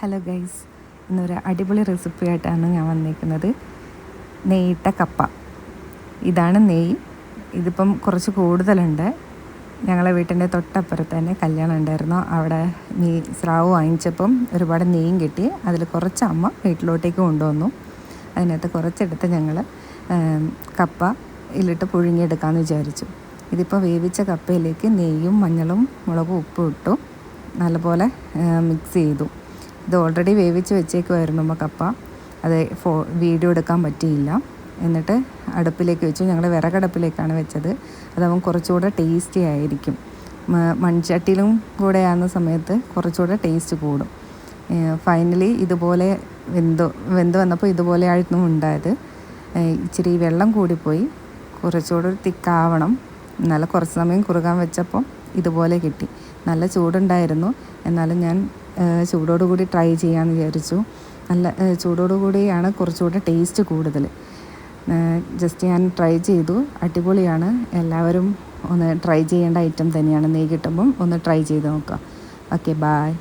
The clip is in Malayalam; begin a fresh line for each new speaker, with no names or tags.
ഹലോ ഗൈസ് ഇന്നൊരു അടിപൊളി റെസിപ്പി ആയിട്ടാണ് ഞാൻ വന്നിരിക്കുന്നത് നെയ്യിട്ട കപ്പ. ഇതാണ് നെയ്യ്. ഇതിപ്പം കുറച്ച് കൂടുതലുണ്ട്. ഞങ്ങളെ വീട്ടിന്റെ തൊട്ടപ്പുറത്ത് തന്നെ കല്യാണം ഉണ്ടായിരുന്നു. അവിടെ നീ സ്രാവ് വാങ്ങിച്ചപ്പം ഒരുപാട് നെയ്യും കിട്ടി. അതിൽ കുറച്ച് അമ്മ വീട്ടിലോട്ടേക്ക് കൊണ്ടുവന്നു. അതിനകത്ത് കുറച്ചെടുത്ത് ഞങ്ങൾ കപ്പ ഇതിലിട്ട് പുഴുങ്ങിയെടുക്കാമെന്ന് വിചാരിച്ചു. ഇതിപ്പോൾ വേവിച്ച കപ്പയിലേക്ക് നെയ്യും മഞ്ഞളും മുളകും ഉപ്പും ഇട്ടു. നല്ലപോലെ മിക്സ് ചെയ്തു. ഇത് ഓൾറെഡി വേവിച്ച് വെച്ചേക്കുമായിരുന്നു നമ്മൾ കപ്പ. അത് ഫോ വീഡിയോ എടുക്കാൻ പറ്റിയില്ല. എന്നിട്ട് അടുപ്പിലേക്ക് വെച്ചു. ഞങ്ങൾ വിറകടുപ്പിലേക്കാണ് വെച്ചത്. അതാവും കുറച്ചുകൂടെ ടേസ്റ്റി ആയിരിക്കും. മൺചട്ടിലും കൂടെ ആകുന്ന സമയത്ത് കുറച്ചുകൂടെ ടേസ്റ്റ് കൂടും. ഫൈനലി ഇതുപോലെ വെന്ത് വെന്ത് വന്നപ്പോൾ ഇതുപോലെ ആയിരുന്നു ഉണ്ടായത്. ഇച്ചിരി വെള്ളം കൂടിപ്പോയി. കുറച്ചുകൂടെ ഒരു തിക്കാവണം. എന്നാലും കുറച്ച് സമയം കുറുകാൻ വെച്ചപ്പോൾ ഇതുപോലെ കിട്ടി. നല്ല ചൂടുണ്ടായിരുന്നു. എന്നാലും ഞാൻ ചൂടോടുകൂടി ട്രൈ ചെയ്യാമെന്ന് വിചാരിച്ചു. നല്ല ചൂടോടുകൂടിയാണ് കുറച്ചുകൂടെ ടേസ്റ്റ് കൂടുതൽ. ജസ്റ്റ് ഞാൻ ട്രൈ ചെയ്തു. അടിപൊളിയാണ്. എല്ലാവരും ഒന്ന് ട്രൈ ചെയ്യേണ്ട ഐറ്റം തന്നെയാണ്. നെയ് കിട്ടുമ്പം ഒന്ന് ട്രൈ ചെയ്ത് നോക്കാം. Okay bye